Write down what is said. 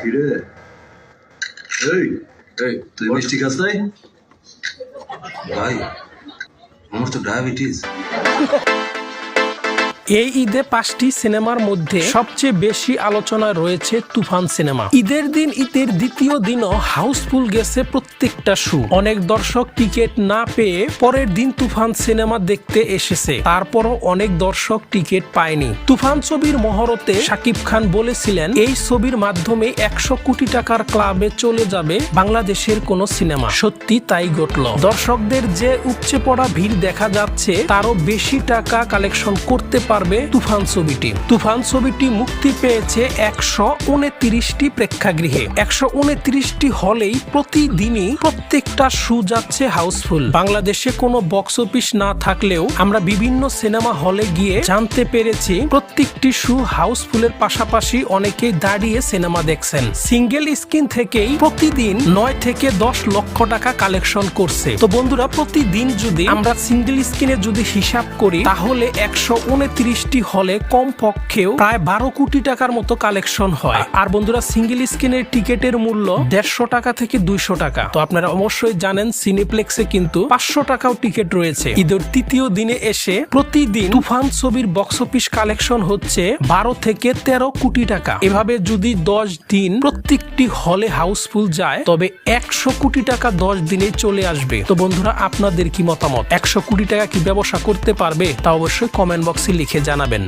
কিরে? এই এই তুই মিষ্টি খাস নাই? ভাই আমার তো ডায়াবেটিস। এই ঈদে পাঁচটি সিনেমার মধ্যে সবচেয়ে বেশি আলোচনা রয়েছে তুফান সিনেমা। ঈদের দিন ঈদের দ্বিতীয় দিনও হাউসফুল গেছে প্রত্যেকটা শু। অনেক দর্শক টিকিট না পেয়ে পরের দিন তুফান সিনেমা দেখতে এসেছে। তারপরও অনেক দর্শক টিকিট পায়নি। তুফান ছবির মহরতে শাকিব খান বলেছিলেন, এই ছবির মাধ্যমে একশো কোটি টাকার ক্লাবে চলে যাবে বাংলাদেশের কোন সিনেমা। সত্যি তাই ঘটল। দর্শকদের যে উপচে পড়া ভিড় দেখা যাচ্ছে, তারও বেশি টাকা কালেকশন করতে পারবে তুফান ছবিটি। তুফান ছবিটি মুক্তি পেয়েছে একশো উনত্রিশটি প্রেক্ষাগৃহে। একশো উনত্রিশটি হলেই প্রতিদিনই প্রত্যেকটা শু যাচ্ছে হাউসফুল। বাংলাদেশে কোনো বক্স অফিস না থাকলেও আমরা বিভিন্ন সিনেমা হলে গিয়ে জানতে পেরেছি প্রত্যেকটি শু হাউসফুলের পাশাপাশি অনেকেই দাঁড়িয়ে সিনেমা দেখছেন। সিঙ্গেল স্ক্রিন থেকেই প্রতিদিন নয় থেকে দশ লক্ষ টাকা কালেকশন করছে। তো বন্ধুরা, প্রতিদিন যদি আমরা সিঙ্গেল স্ক্রিনে যদি হিসাব করি, তাহলে একশো উনত্রিশ উনত্রিশটি হলে কম পক্ষেও প্রায় বারো কোটি টাকার মতো কালেকশন হয়। আর বন্ধুরা, সিঙ্গেল স্ক্রিনের টিকেটের মূল্য দেড়শো টাকা থেকে দুইশো টাকা। তো আপনারা অবশ্যই জানেন, সিনেপ্লেক্সে কিন্তু পাঁচশো টাকাও টিকিট রয়েছে। ঈদের তৃতীয় দিনে এসে প্রতিদিন তুফান ছবির বক্স অফিস কালেকশন হচ্ছে বারো থেকে তেরো কোটি টাকা। এভাবে যদি দশ দিন প্রত্যেকটি হলে হাউসফুল যায়, তবে একশো কোটি টাকা দশ দিনে চলে আসবে। তো বন্ধুরা, আপনাদের কি মতামত? একশো কোটি টাকা কি ব্যবসা করতে পারবে? তা অবশ্যই কমেন্ট বক্সে লিখে জানাবেন।